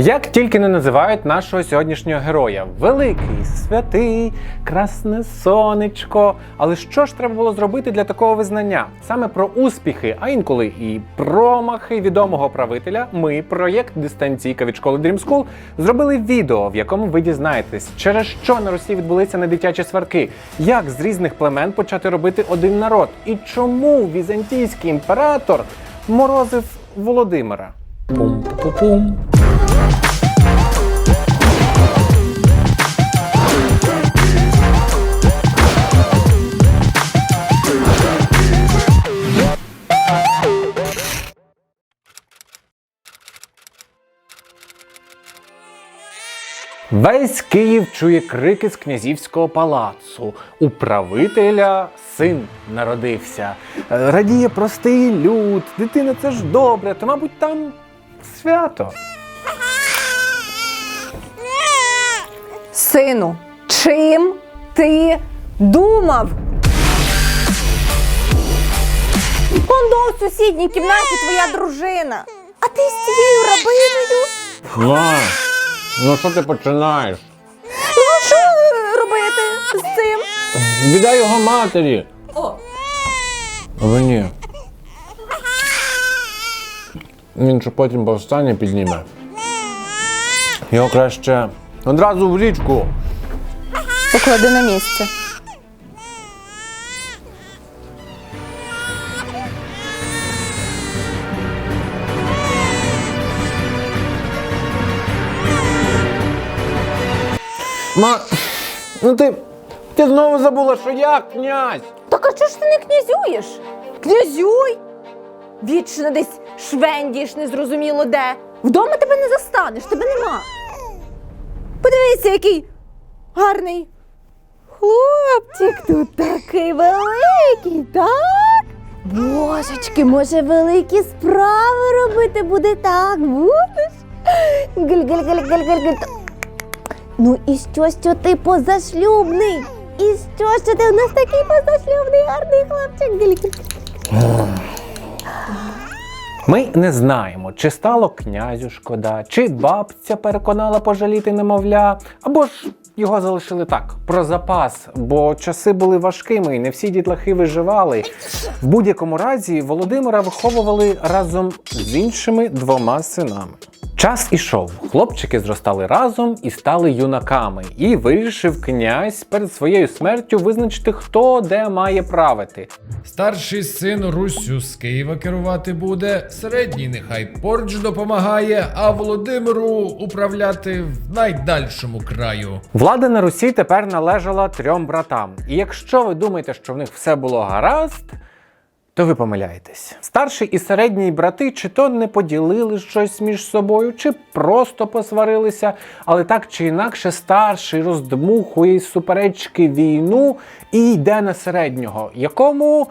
Як тільки не називають нашого сьогоднішнього героя великий, святий, красне сонечко. Але що ж треба було зробити для такого визнання? Саме про успіхи, а інколи і промахи відомого правителя. Ми, проєкт дистанційка від школи Dream School, зробили відео, в якому ви дізнаєтесь, через що на Росії відбулися недитячі сварки, як з різних племен почати робити один народ, і чому візантійський імператор морозив Володимира. Пум-пум-пум. Весь Київ чує крики з князівського палацу. У правителя син народився. Е, Радіє простий люд. Дитина це ж добре, то, мабуть, там свято. Сину, чим ти думав? Кондо в сусідній кімнаті твоя дружина. А ти з цією рабиною? Ма, ну що ти починаєш? Ну а що робити з цим? Віддай його матері. О, Або ні. Він же потім повстання підніме. Його краще одразу в річку. поклади на місце. Ма, ну ти, ти знову забула, що я князь. Так а чого ж ти не князюєш? Князюй! Вічно десь швендієш, незрозуміло де. Вдома тебе не застанеш, тебе нема. Подивися, який гарний хлопчик тут такий великий, так? Божечки, може великі справи робити буде так, будеш? Ну і що, що ти позашлюбний? І що, що ти у нас такий позашлюбний гарний хлопчик? Гуль-гуль. Ми не знаємо, чи стало князю шкода, чи бабця переконала пожаліти немовля, або ж його залишили так, про запас, бо часи були важкими і не всі дітлахи виживали. В будь-якому разі Володимира виховували разом з іншими двома синами. Час ішов, хлопчики зростали разом і стали юнаками, і вирішив князь перед своєю смертю визначити, хто де має правити. Старший син Руссю з Києва керувати буде, середній нехай поруч допомагає, а Володимиру управляти в найдальшому краю. Влада на Русі тепер належала трьом братам. І якщо ви думаєте, що в них все було гаразд, то ви помиляєтесь. Старший і середній брати чи то не поділили щось між собою, чи просто посварилися, але так чи інакше старший роздмухує із суперечки війну і йде на середнього, якому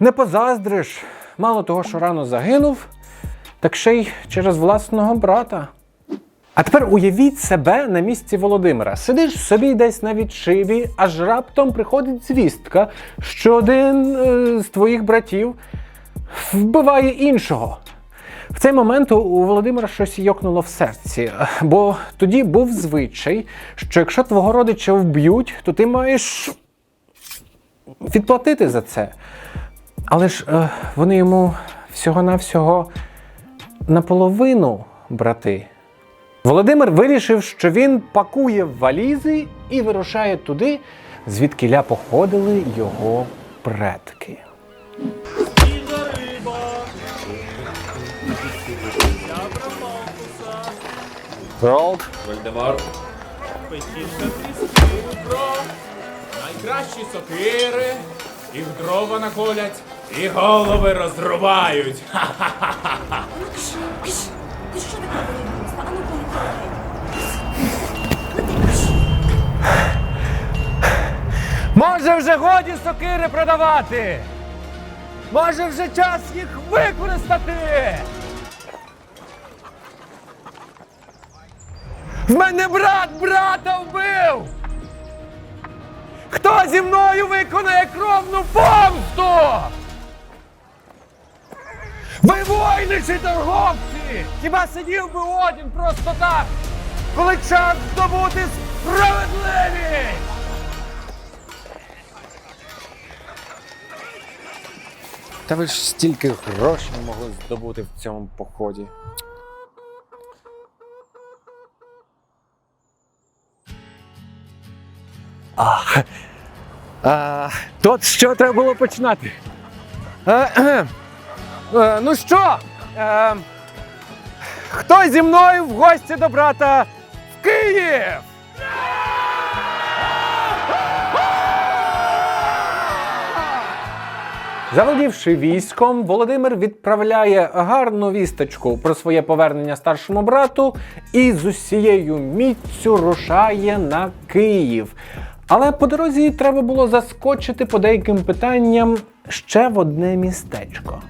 не позаздриш. Мало того, що рано загинув, так ще й через власного брата. А тепер уявіть себе на місці Володимира. Сидиш собі десь на відшиві, аж раптом приходить звістка, що один е, з твоїх братів вбиває іншого. В цей момент у- Володимира щось йокнуло в серці, бо тоді був звичай, що якщо твого родича вб'ють, то ти маєш відплатити за це. Але ж е, вони йому всього-навсього наполовину брати. Володимир вирішив, що він пакує валізи і вирушає туди, звідкиля походили його предки. Ролд. Дров, найкращі сокири, їх дрова наколять і голови розрубають. Ха-ха-ха-ха. Може вже годі сокири продавати? Може вже час їх використати? В мене брат брата вбив! Хто зі мною виконає кровну помсту? Ви воїни чи торговці? Хіба сидів би один просто так, коли час здобути справедливість? Та ви ж стільки грошей могли здобути в цьому поході. А, а, то з що треба було починати? Кхе. Е, ну що? Е, хто зі мною в гості до брата в Київ? Заволодівши військом, Володимир відправляє гарну вісточку про своє повернення старшому брату і з усією міцю рушає на Київ. Але по дорозі треба було заскочити по деяким питанням ще в одне містечко.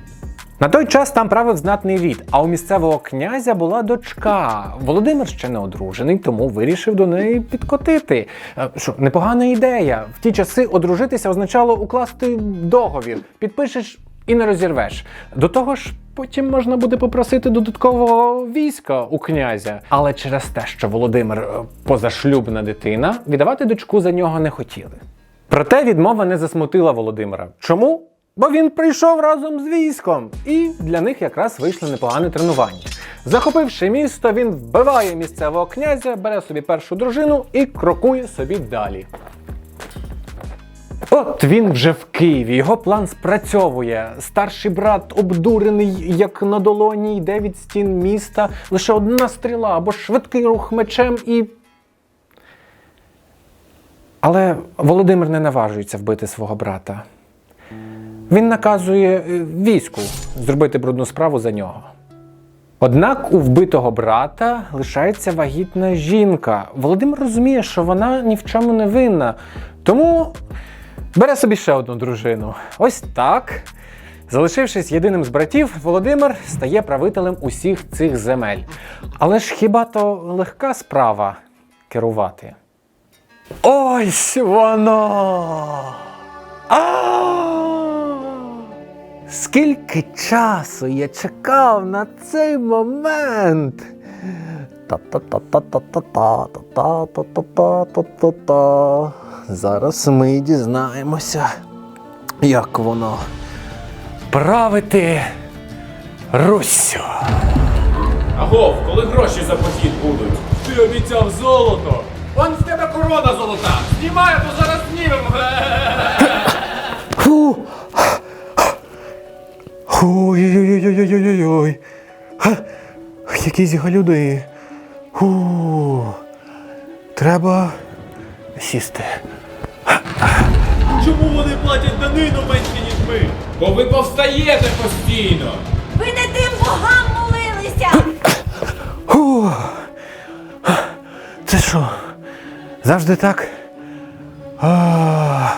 На той час там правив знатний рід, а у місцевого князя була дочка. Володимир ще не одружений, тому вирішив до неї підкотити. Е, Що, непогана ідея. В ті часи одружитися означало укласти договір, підпишеш і не розірвеш. До того ж, потім можна буде попросити додаткового війська у князя. Але через те, що Володимир е, позашлюбна дитина, віддавати дочку за нього не хотіли. Проте відмова не засмутила Володимира. Чому? Бо він прийшов разом з військом, і для них якраз вийшло непогане тренування. Захопивши місто, він вбиває місцевого князя, бере собі першу дружину і крокує собі далі. От він вже в Києві. Його план спрацьовує. Старший брат обдурений, як на долоні, йде від стін міста. Лише одна стріла або швидкий рух мечем і. Але Володимир не наважується вбити свого брата. Він наказує е, війську зробити брудну справу за нього. Однак у вбитого брата лишається вагітна жінка. Володимир розуміє, що вона ні в чому не винна, тому бере собі ще одну дружину. Ось так. Залишившись єдиним з братів, Володимир стає правителем усіх цих земель. Але ж хіба то легка справа керувати? Ось воно! А! Скільки часу я чекав на цей момент. Та-та-та-та-та-та-та-та-та-та-та-та. Зараз ми дізнаємося, як воно правити Руссю. Агов, коли гроші за похід будуть? Ти обіцяв золото. Он в тебе корона золота. Знімай, то зараз знімемо. Ой-ой-ой-ой-ой-ой-ой. Якісь галюди. Фу. Треба сісти. Чому вони платять данину менше, ніж ми? Бо ви повстаєте постійно. Ви не тим богам молилися! Фу. Це що? Завжди так? А.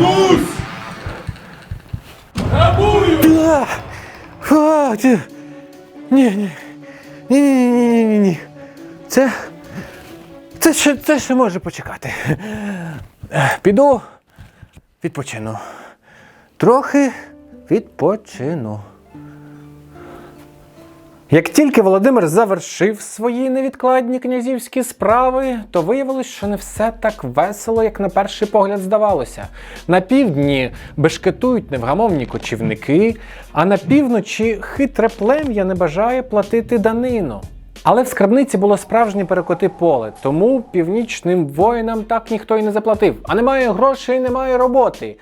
Русь! Грабую! А, ті- Ні, ні. Ні, ні, ні, ні, ні, ні. Це. Це ще, це ще може почекати. Е, Піду відпочину. Трохи відпочину. Як тільки Володимир завершив свої невідкладні князівські справи, то виявилось, що не все так весело, як на перший погляд здавалося. На півдні бешкетують невгамовні кочівники, а на півночі хитре плем'я не бажає платити данину. Але в скарбниці було справжнє перекоти поле, тому північним воїнам так ніхто й не заплатив. А немає грошей, немає роботи.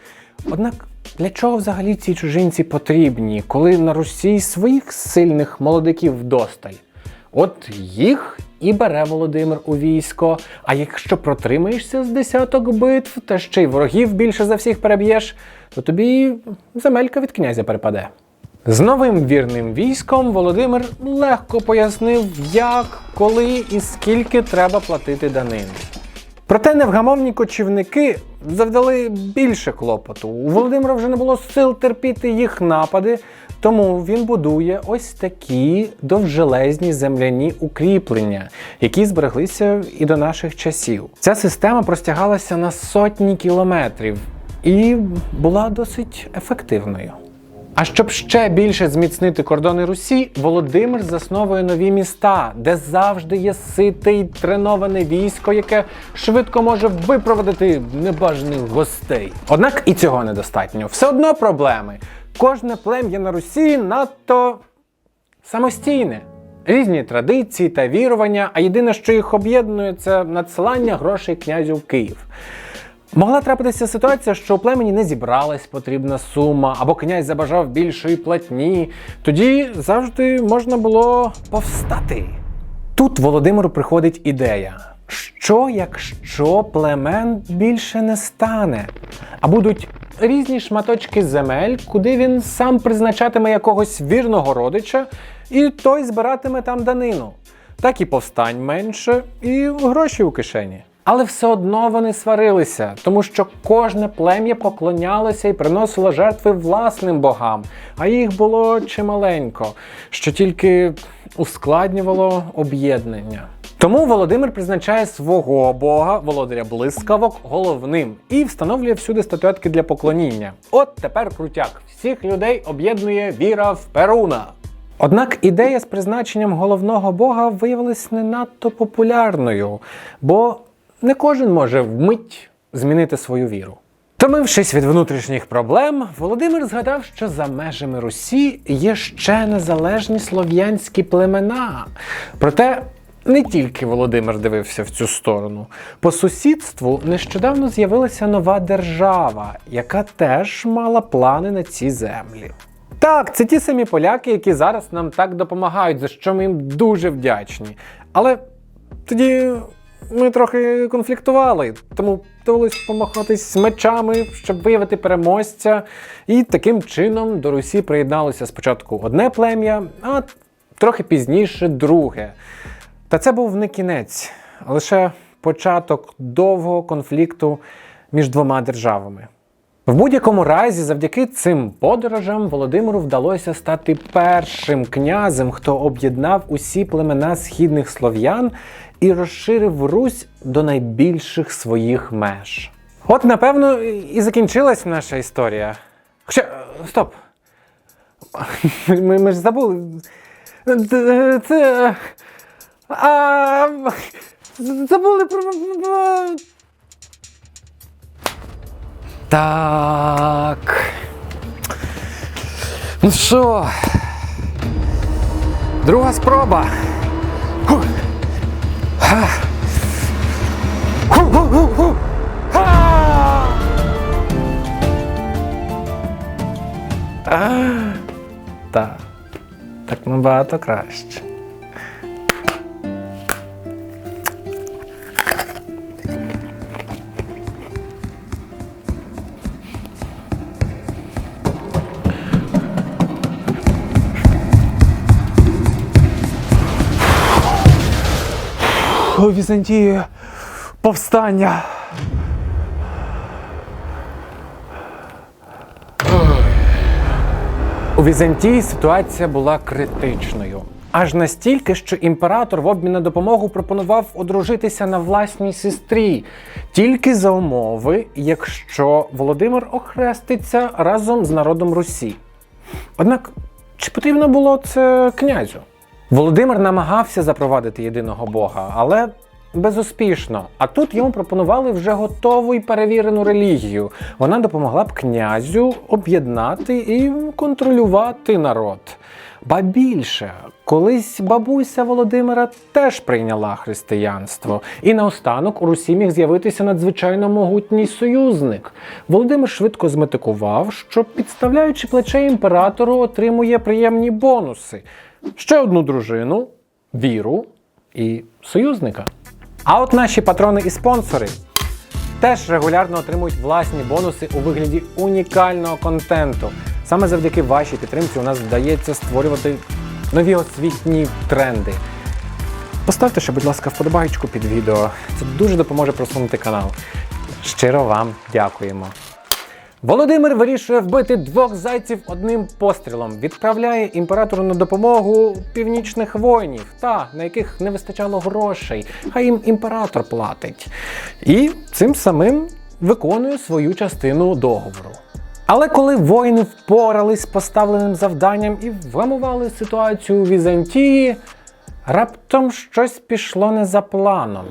Однак для чого взагалі ці чужинці потрібні, коли на Русі своїх сильних молодиків вдосталь? От їх і бере Володимир у військо. А якщо протримаєшся з десяток битв, та ще й ворогів більше за всіх переб'єш, то тобі земелька від князя перепаде. З новим вірним військом Володимир легко пояснив, як, коли і скільки треба платити данини. Проте невгамовні кочівники завдали більше клопоту. У Володимира вже не було сил терпіти їх напади, Тому він будує ось такі довжелезні земляні укріплення, які збереглися і до наших часів. Ця система простягалася на сотні кілометрів і була досить ефективною. А щоб ще більше зміцнити кордони Русі, Володимир засновує нові міста, де завжди є сите й треноване військо, яке швидко може випроводити небажаних гостей. Однак і цього недостатньо. Все одно проблеми. Кожне плем'я на Русі надто самостійне. Різні традиції та вірування, а єдине, що їх об'єднує, це надсилання грошей князю в Київ. Могла трапитися ситуація, що у племені не зібралась потрібна сума, або князь забажав більшої платні. Тоді завжди можна було повстати. Тут Володимиру приходить ідея: що якщо племен більше не стане, а будуть різні шматочки земель, куди він сам призначатиме якогось вірного родича, і той збиратиме там данину. Так і повстань менше, і гроші у кишені. Але все одно вони сварилися, тому що кожне плем'я поклонялося і приносило жертви власним богам, а їх було чималенько, що тільки ускладнювало об'єднання. Тому Володимир призначає свого бога, володаря блискавок, головним і встановлює всюди статуетки для поклоніння. От тепер крутяк. Всіх людей об'єднує віра в Перуна. Однак ідея з призначенням головного бога виявилась не надто популярною, бо не кожен може вмить змінити свою віру. Томившись від внутрішніх проблем, Володимир згадав, що за межами Русі є ще незалежні слов'янські племена. Проте не тільки Володимир дивився в цю сторону. По сусідству нещодавно з'явилася нова держава, яка теж мала плани на ці землі. Так, це ті самі поляки, які зараз нам так допомагають, за що ми їм дуже вдячні. Але тоді ми трохи конфліктували, тому довелось помахатись мечами, щоб виявити переможця. І таким чином до Русі приєдналося спочатку одне плем'я, а трохи пізніше друге. Та це був не кінець, а лише початок довгого конфлікту між двома державами. В будь-якому разі, завдяки цим подорожам Володимиру вдалося стати першим князем, хто об'єднав усі племена східних слов'ян і розширив Русь до найбільших своїх меж. От, напевно, і закінчилась наша історія. Хоча, стоп. Ми, ми ж забули. Це-. А, забули про- так. Ну що? Друга спроба. Так. Так набагато краще. У Візантії повстання. У Візантії ситуація була критичною. Аж настільки, що імператор в обмін на допомогу пропонував одружитися на власній сестрі, тільки за умови, якщо Володимир охреститься разом з народом Русі. Однак, чи потрібно було це князю? Володимир намагався запровадити єдиного Бога, але безуспішно. А тут йому пропонували вже готову і перевірену релігію. Вона допомогла б князю об'єднати і контролювати народ. Ба більше, колись бабуся Володимира теж прийняла християнство, і наостанок у Русі міг з'явитися надзвичайно могутній союзник. Володимир швидко зметикував, що підставляючи плече імператору, отримує приємні бонуси: ще одну дружину, віру і союзника. А от наші патрони і спонсори теж регулярно отримують власні бонуси у вигляді унікального контенту. Саме завдяки вашій підтримці у нас вдається створювати нові освітні тренди. Поставте ще, будь ласка, вподобайку під відео. Це дуже допоможе просунути канал. Щиро вам дякуємо. Володимир вирішує вбити двох зайців одним пострілом. Відправляє імператору на допомогу північних воїнів, та на яких не вистачало грошей. Хай їм імператор платить. І цим самим виконує свою частину договору. Але коли воїни впорались з поставленим завданням і вгамували ситуацію у Візантії, раптом щось пішло не за планом.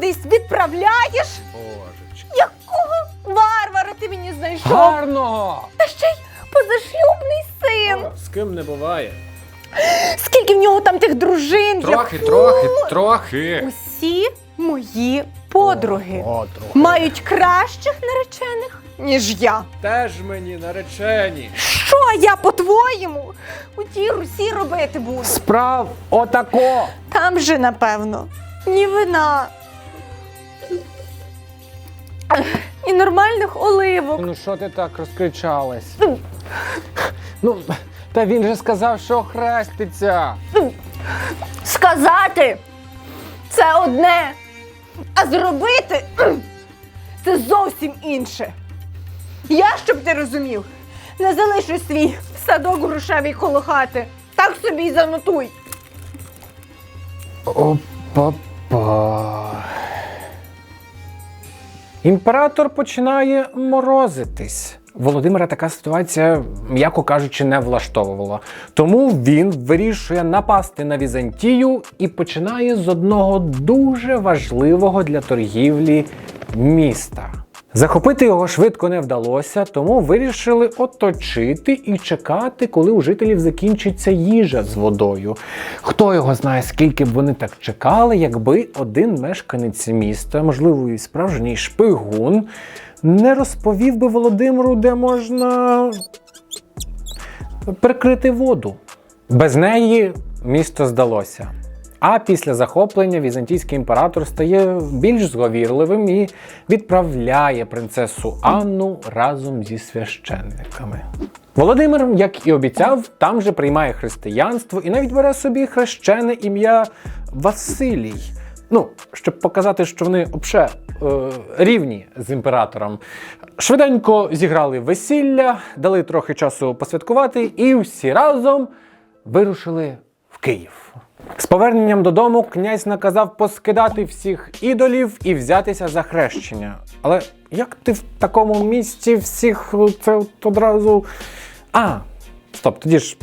Кудись відправляєш? Божечки. Якого варвара ти мені знайшов? Гарного! Та ще й позашлюбний син. З ким не буває. Скільки в нього там тих дружин? Трохи, Фу! трохи, трохи. Усі мої подруги О, трохи. мають кращих наречених, ніж я. Теж мені наречені. Що я, по-твоєму, у тій Русі робити буду? Справ отако. Там же, напевно, ні вина. І нормальних оливок. Ну що ти так розкричалась? Ну, та він же сказав, що хреститься. Сказати це одне, а зробити це зовсім інше. Я, щоб ти розумів, не залишу свій садок грушевий коло хати. Так собі й занотуй. Опа-па. Імператор починає морозитись. Володимира така ситуація, м'яко кажучи, не влаштовувала. Тому він вирішує напасти на Візантію і починає з одного дуже важливого для торгівлі міста. Захопити його швидко не вдалося, тому вирішили оточити і чекати, коли у жителів закінчиться їжа з водою. Хто його знає, скільки б вони так чекали, якби один мешканець міста, можливо, і справжній шпигун, не розповів би Володимиру, де можна прикрити воду. Без неї місто здалося. А після захоплення візантійський імператор стає більш зговірливим і відправляє принцесу Анну разом зі священниками. Володимир, як і обіцяв, там же приймає християнство і навіть бере собі хрещене ім'я Василій. Ну, щоб показати, що вони обше е, рівні з імператором. Швиденько зіграли весілля, дали трохи часу посвяткувати, і всі разом вирушили в Київ. З поверненням додому князь наказав поскидати всіх ідолів і взятися за хрещення. Але як ти в такому місці всіх е, це одразу. А, стоп, тоді ж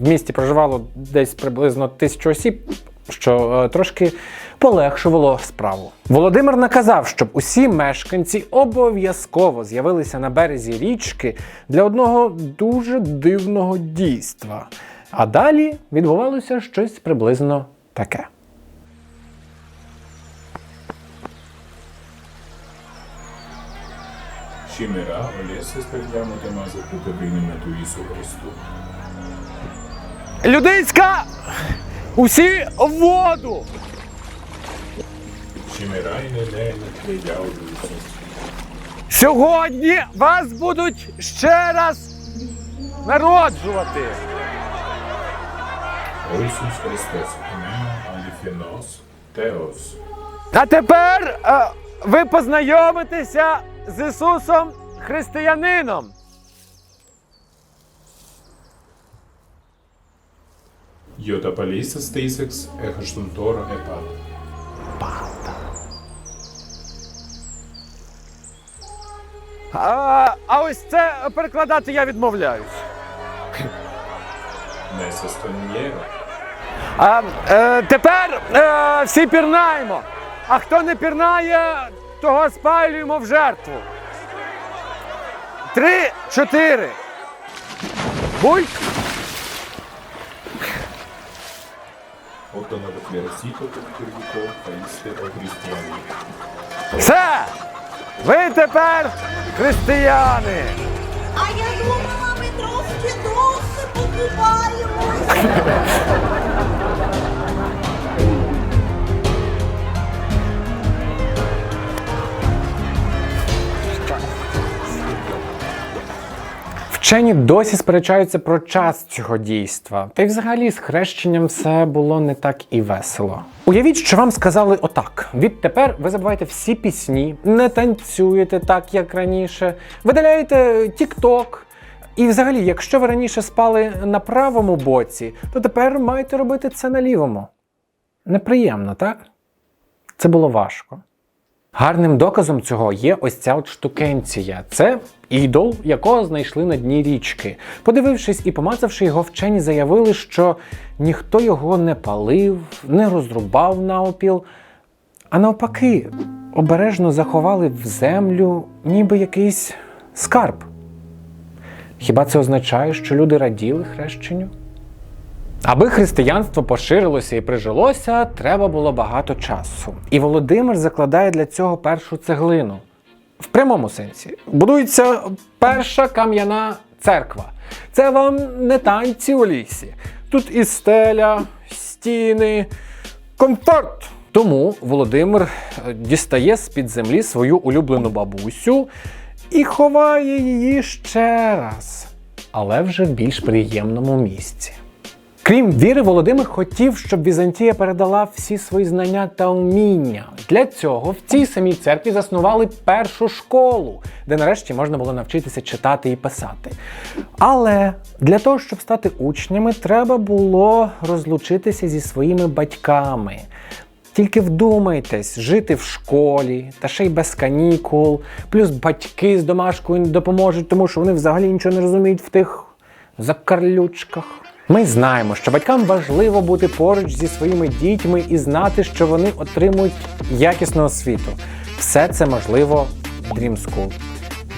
в місті проживало десь приблизно тисячу осіб, що е, трошки полегшувало справу. Володимир наказав, щоб усі мешканці обов'язково з'явилися на березі річки для одного дуже дивного дійства. А далі відбувалося щось приблизно таке. Spergiamo Tommaso tutto prima tu Ісу Христу. Людицька! Усі в воду! Elena cregliao Ісус. Сьогодні вас будуть ще раз народжувати. О Ісус Христос, Аліфінос, Теос. А тепер е, ви познайомитеся з Ісусом Християнином. Йота Паліса Стисекс, Ехаштунтора Епа. Пата. А, а ось це перекладати я відмовляюсь. Несестоньєра. А, е, Тепер е, всі пірнаємо. А хто не пірнає, того спалюємо в жертву. Три, чотири. Бульк. Все! Ви тепер християни! А я думала, ми трошки досі покупаємося. Вчені досі сперечаються про час цього дійства. Та й взагалі з хрещенням все було не так і весело. Уявіть, що вам сказали отак: відтепер ви забуваєте всі пісні, не танцюєте так, як раніше, видаляєте TikTok. І взагалі, якщо ви раніше спали на правому боці, то тепер маєте робити це на лівому. Неприємно, так? Це було важко. Гарним доказом цього є ось ця от штукенція. Це ідол, якого знайшли на дні річки. Подивившись і помацавши його, вчені заявили, що ніхто його не палив, не розрубав наопіл, а навпаки, обережно заховали в землю, ніби якийсь скарб. Хіба це означає, що люди раділи хрещенню? Аби християнство поширилося і прижилося, треба було багато часу. І Володимир закладає для цього першу цеглину. В прямому сенсі. Будується перша кам'яна церква. Це вам не танці у лісі. Тут і стеля, стіни, комфорт. Тому Володимир е, дістає з-під землі свою улюблену бабусю і ховає її ще раз, але вже в більш приємному місці. Крім віри, Володимир хотів, щоб Візантія передала всі свої знання та вміння. Для цього в цій самій церкві заснували першу школу, де нарешті можна було навчитися читати і писати. Але для того, щоб стати учнями, треба було розлучитися зі своїми батьками. Тільки вдумайтесь, жити в школі та ще й без канікул, плюс батьки з домашкою не допоможуть, тому що вони взагалі нічого не розуміють в тих закарлючках. Ми знаємо, що батькам важливо бути поруч зі своїми дітьми і знати, що вони отримують якісну освіту. Все це можливо в Dream School.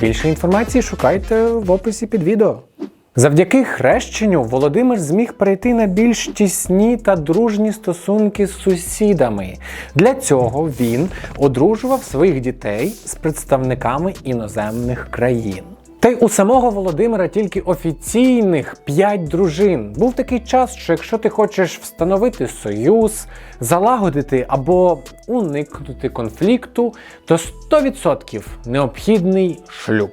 Більше інформації шукайте в описі під відео. Завдяки хрещенню Володимир зміг перейти на більш тісні та дружні стосунки з сусідами. Для цього він одружував своїх дітей з представниками іноземних країн. Та й у самого Володимира тільки офіційних п'ять дружин. Був такий час, що якщо ти хочеш встановити союз, залагодити або уникнути конфлікту, то 100% необхідний шлюб.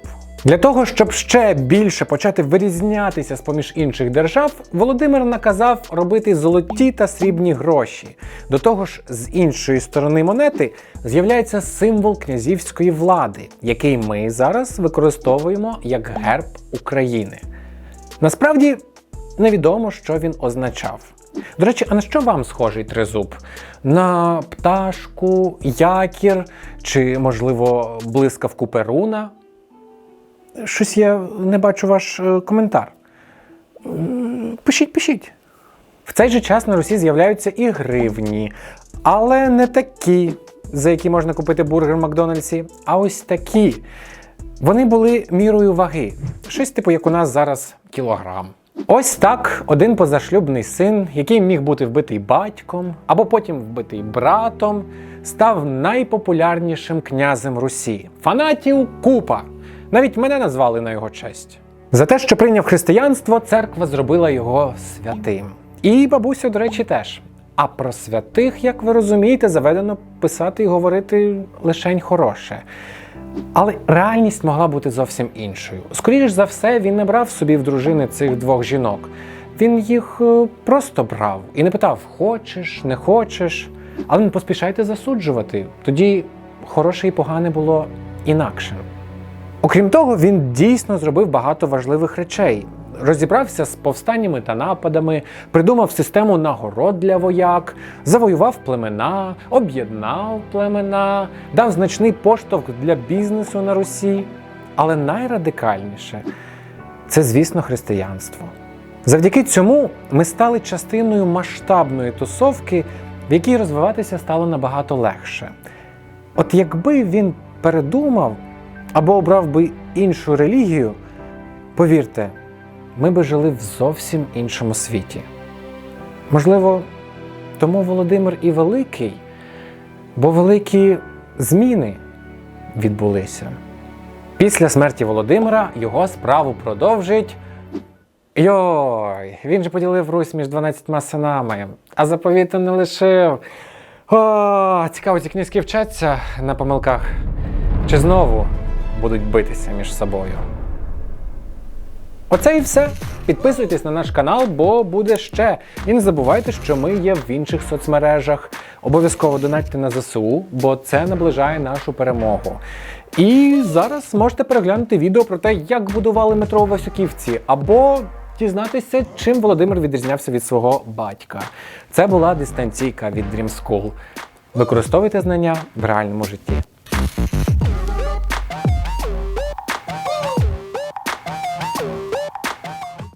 Для того, щоб ще більше почати вирізнятися з поміж інших держав, Володимир наказав робити золоті та срібні гроші. До того ж, з іншої сторони монети з'являється символ князівської влади, який ми зараз використовуємо як герб України. Насправді невідомо, що він означав. До речі, а на що вам схожий тризуб? На пташку, якір чи, можливо, блискавку Перуна? Щось я не бачу ваш е, коментар. Пишіть, пишіть. В цей же час на Русі з'являються і гривні, але не такі, за які можна купити бургер в Макдональдсі, а ось такі. Вони були мірою ваги. Щось типу, як у нас зараз кілограм. Ось так один позашлюбний син, який міг бути вбитий батьком, або потім вбитий братом, став найпопулярнішим князем Русі. Фанатів купа. Навіть мене назвали на його честь. За те, що прийняв християнство, церква зробила його святим. І бабусю, до речі, теж. А про святих, як ви розумієте, заведено писати і говорити лишень хороше. Але реальність могла бути зовсім іншою. Скоріш за все, він не брав собі в дружини цих двох жінок. Він їх е, просто брав і не питав: хочеш, не хочеш. Але не поспішайте засуджувати. Тоді хороше і погане було інакшим. Окрім того, він дійсно зробив багато важливих речей. Розібрався з повстаннями та нападами, придумав систему нагород для вояк, завоював племена, об'єднав племена, дав значний поштовх для бізнесу на Русі. Але найрадикальніше це, звісно, християнство. Завдяки цьому ми стали частиною масштабної тусовки, в якій розвиватися стало набагато легше. От якби він передумав або обрав би іншу релігію, повірте, ми би жили в зовсім іншому світі. Можливо, тому Володимир і великий, бо великі зміни відбулися. Після смерті Володимира його справу продовжить. Йой, він же поділив Русь між 12 синами, а заповіту не лишив. О, цікаво, ці князьки вчаться на помилках. Чи знову будуть битися між собою? Оце і все. Підписуйтесь на наш канал, бо буде ще. І не забувайте, що ми є в інших соцмережах. Обов'язково донатьте на ЗСУ, бо це наближає нашу перемогу. І зараз можете переглянути відео про те, як будували метро у Васюківці, або дізнатися, чим Володимир відрізнявся від свого батька. Це була дистанційка від Dream School. Використовуйте знання в реальному житті.